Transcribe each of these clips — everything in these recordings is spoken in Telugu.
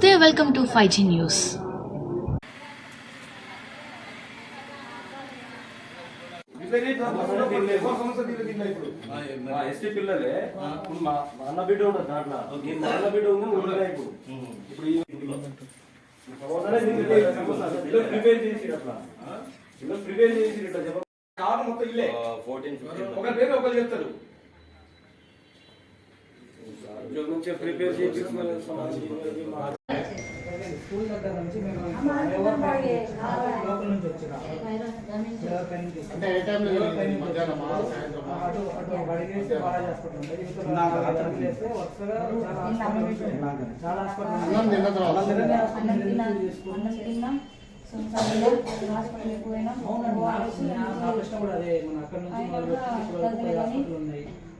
నమస్తే welcome to five G news మా ఎస్టీ పిల్లలే ఇప్పుడు మా అన్న బిడ్డ ఉండదు దాంట్లో ఈ మా అన్న బిడ్డ ఉంది ఉండగా ఇప్పుడు ఇప్పుడు ఈ- పిల్లలు ప్రిపేర్ చేసి అట్లా పిల్లలు ప్రిపేర్ చేసి ఇట్లా మొత్తం ఇల్లే ఫోర్టీన్ ఒక పేరు ఒకరు చెప్తారు ఫిఫ్టీన్ నుంచి ప్రిపేర్ చేసి స్కూల్ దగ్గర నుంచి మేము ఎవరు లోకల్ నుంచి వచ్చినాం. అంటే ఏ టైంలో? అటు అటు బడిగేసి బాగా చేసుకుంటుంది వదిలేస్తే వరుసగా చాలా హాస్పిటల్ కూడా అదే మన అక్కడ నుంచి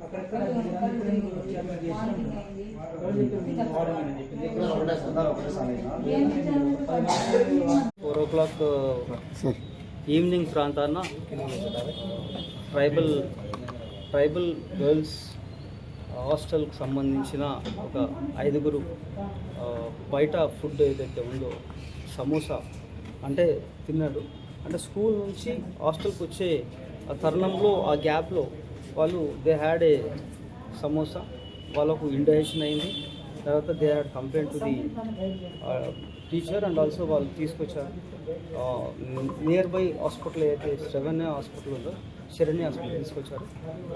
అక్కడెక్కడ four o'clock uh, evening ప్రాంతాన ట్రైబల్ ట్రైబల్ గర్ల్స్ హాస్టల్కి సంబంధించిన ఒక ఐదుగురు uh, బయట ఫుడ్ ఏదైతే ఉందో సమోసా అంటే తిన్నాడు. అంటే స్కూల్ నుంచి హాస్టల్కి వచ్చే ఆ తరుణంలో ఆ గ్యాప్లో వాళ్ళు దే హ్యాడ్ ఏ సమోసా. వాళ్ళకు ఇండైజెషన్ అయింది. తర్వాత they had complaint to the teacher and also వాళ్ళు తీసుకొచ్చారు. నియర్ బై హాస్పిటల్ అయితే శరణ్య హాస్పిటల్ ఉందో శరణ్య హాస్పిటల్ తీసుకొచ్చారు.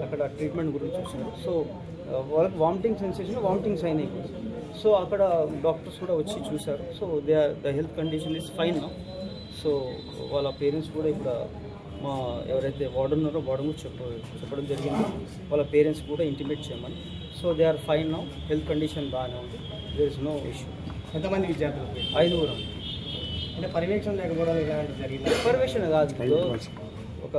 అక్కడ ట్రీట్మెంట్ గురించి వచ్చారు సో వాళ్ళకి వామిటింగ్ సెన్సేషన్ వామిటింగ్స్ అయినాయి సో అక్కడ డాక్టర్స్ కూడా వచ్చి చూశారు. So they the health condition is fine so వాళ్ళ పేరెంట్స్ కూడా ఇక్కడ మా ఎవరైతే వార్డన్ ఉన్నారో వార్డన్ కూడా చెప్ప చెప్పడం జరిగింది. వాళ్ళ పేరెంట్స్ కూడా ఇంటిమేట్ చేయమని. So they are fine now. Health condition బాగానే ఉంది. There is no issue. ఎంతమంది విద్యార్థులు ఐదుగురం. అంటే పర్యవేక్షణ లేకపోవడం ఇలాంటి జరిగింది? పర్మిషన్ కాదు. ఒక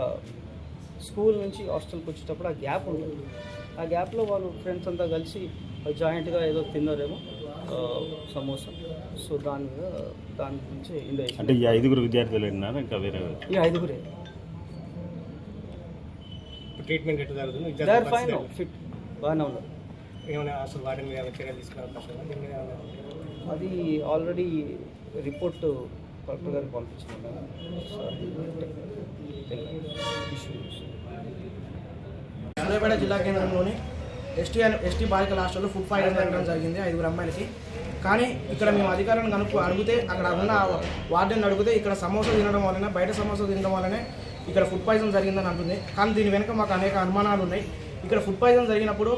స్కూల్ నుంచి హాస్టల్కి వచ్చేటప్పుడు ఆ గ్యాప్ ఉంటుంది. ఆ గ్యాప్లో వాళ్ళు ఫ్రెండ్స్ అంతా కలిసి జాయింట్గా ఏదో తిన్నారేమో సమోసా. సో దాని మీద దాని గురించి అంటే ఈ ఐదుగురు విద్యార్థులు ఉన్నారా ఇంకా వేరే ఈ ఐదుగురే. ట్రీట్మెంట్ ఎట్లా జరుగుతుంది దే ఆర్ ఫైన్ ఫిట్ బాగానే ఉన్నారు. ఏమైనా అసలు వాటి మీద ఏమైనా చర్యలు తీసుకునే అవకాశం ఉందా? దీని మీద ఏమైనా అది ఆల్రెడీ రిపోర్ట్ కలెక్టర్ గారికి పంపించాను ఇష్యూస్ సూర్యాపేట జిల్లా కేంద్రంలోని ఎస్టీ అని ఎస్టీ బాలికల హాస్టల్లో ఫుడ్ పాయిజన్ జరగడం జరిగింది ఐదుగురు అమ్మాయిలకి. కానీ ఇక్కడ మేము అధికారులను కనుక్కు అడిగితే అక్కడ ఉన్న వార్డెన్ అడిగితే ఇక్కడ సమోసా తినడం వలన బయట సమోసా తినడం వల్లనే ఇక్కడ ఫుడ్ పాయిజన్ జరిగిందని అంటుంది. కానీ దీని వెనుక మాకు అనేక అనుమానాలు ఉన్నాయి ఇక్కడ ఫుడ్ పాయిజన్ జరిగినప్పుడు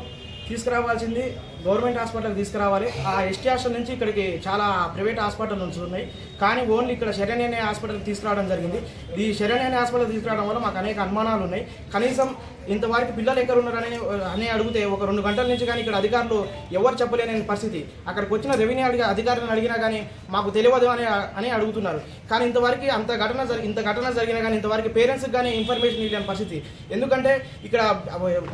తీసుకురావాల్సింది గవర్నమెంట్ హాస్పిటల్కి తీసుకురావాలి. ఆ ఎస్టీ హాస్టల్ నుంచి ఇక్కడికి చాలా ప్రైవేట్ హాస్పిటల్ నుంచి ఉన్నాయి. కానీ ఓన్లీ ఇక్కడ శరణ్య అనే హాస్పిటల్కి తీసుకురావడం జరిగింది. ఈ శరణ్య అనే హాస్పిటల్ తీసుకురావడం వల్ల మాకు అనేక అనుమానాలు ఉన్నాయి. కనీసం ఇంతవరకు పిల్లలు ఎక్కడ ఉన్నారని అని అడిగితే ఒక రెండు గంటల నుంచి కానీ ఇక్కడ అధికారులు ఎవరు చెప్పలేని పరిస్థితి. అక్కడికి వచ్చిన రెవెన్యూ అడిగి అధికారులను అడిగినా కానీ మాకు తెలియదు అని అని అడుగుతున్నారు. కానీ ఇంతవరకు అంత ఘటన జరిగి ఇంత ఘటన జరిగినా కానీ ఇంతవరకు పేరెంట్స్కి కానీ ఇన్ఫర్మేషన్ ఇవ్వలేని పరిస్థితి. ఎందుకంటే ఇక్కడ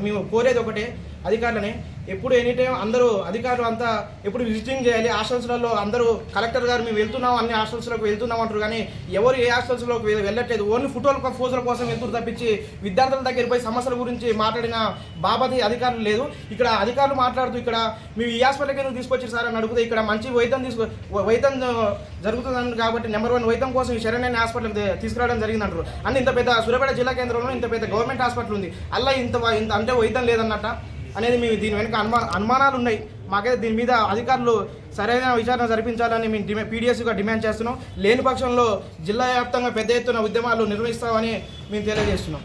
మేము కోరేది ఒకటే అధికారులని ఎప్పుడు ఎనీ టైం అందరూ అధికారులు అంతా ఎప్పుడు విజిటింగ్ చేయాలి హాస్టల్స్లలో అందరూ కలెక్టర్ గారు మేము వెళ్తున్నాం అన్ని హాస్టల్స్లోకి వెళ్తున్నాం అంటారు కానీ ఎవరు ఏ హాస్టల్స్లోకి వెళ్ళట్లేదు. ఓన్లీ ఫోటోల ఫోజుల కోసం వెళ్తురు తప్పించి విద్యార్థుల దగ్గర పోయి సమస్యల గురించి మాట్లాడిన బాబాది అధికారులు లేదు. ఇక్కడ అధికారులు మాట్లాడుతూ ఇక్కడ మేము ఈ హాస్పిటల్కి ఎందుకు తీసుకొచ్చారు సార్? అని అడిగితే ఇక్కడ మంచి వైద్యం తీసుకో వైద్యం జరుగుతుందని కాబట్టి నెంబర్ వన్ వైద్యం కోసం ఈ శరణ్య హాస్పిటల్కి తీసుకురావడం జరిగింది అంటారు అంటే ఇంత పెద్ద సూర్యాపేట జిల్లా కేంద్రంలో ఇంత పెద్ద గవర్నమెంట్ హాస్పిటల్ ఉంది. అలా ఇంత ఇంత అంటే వైద్యం లేదన్నట్ట. అనేది మేము దీని వెనుక అనుమా అనుమానాలు ఉన్నాయి మాకైతే దీని మీద అధికారులు సరైన విచారణ జరిపించాలని మేము డిమా పీడిఎస్గా డిమాండ్ చేస్తున్నాం. లేని పక్షంలో జిల్లా వ్యాప్తంగా పెద్ద ఎత్తున ఉద్యమాలు నిర్వహిస్తామని మేము తెలియజేస్తున్నాం.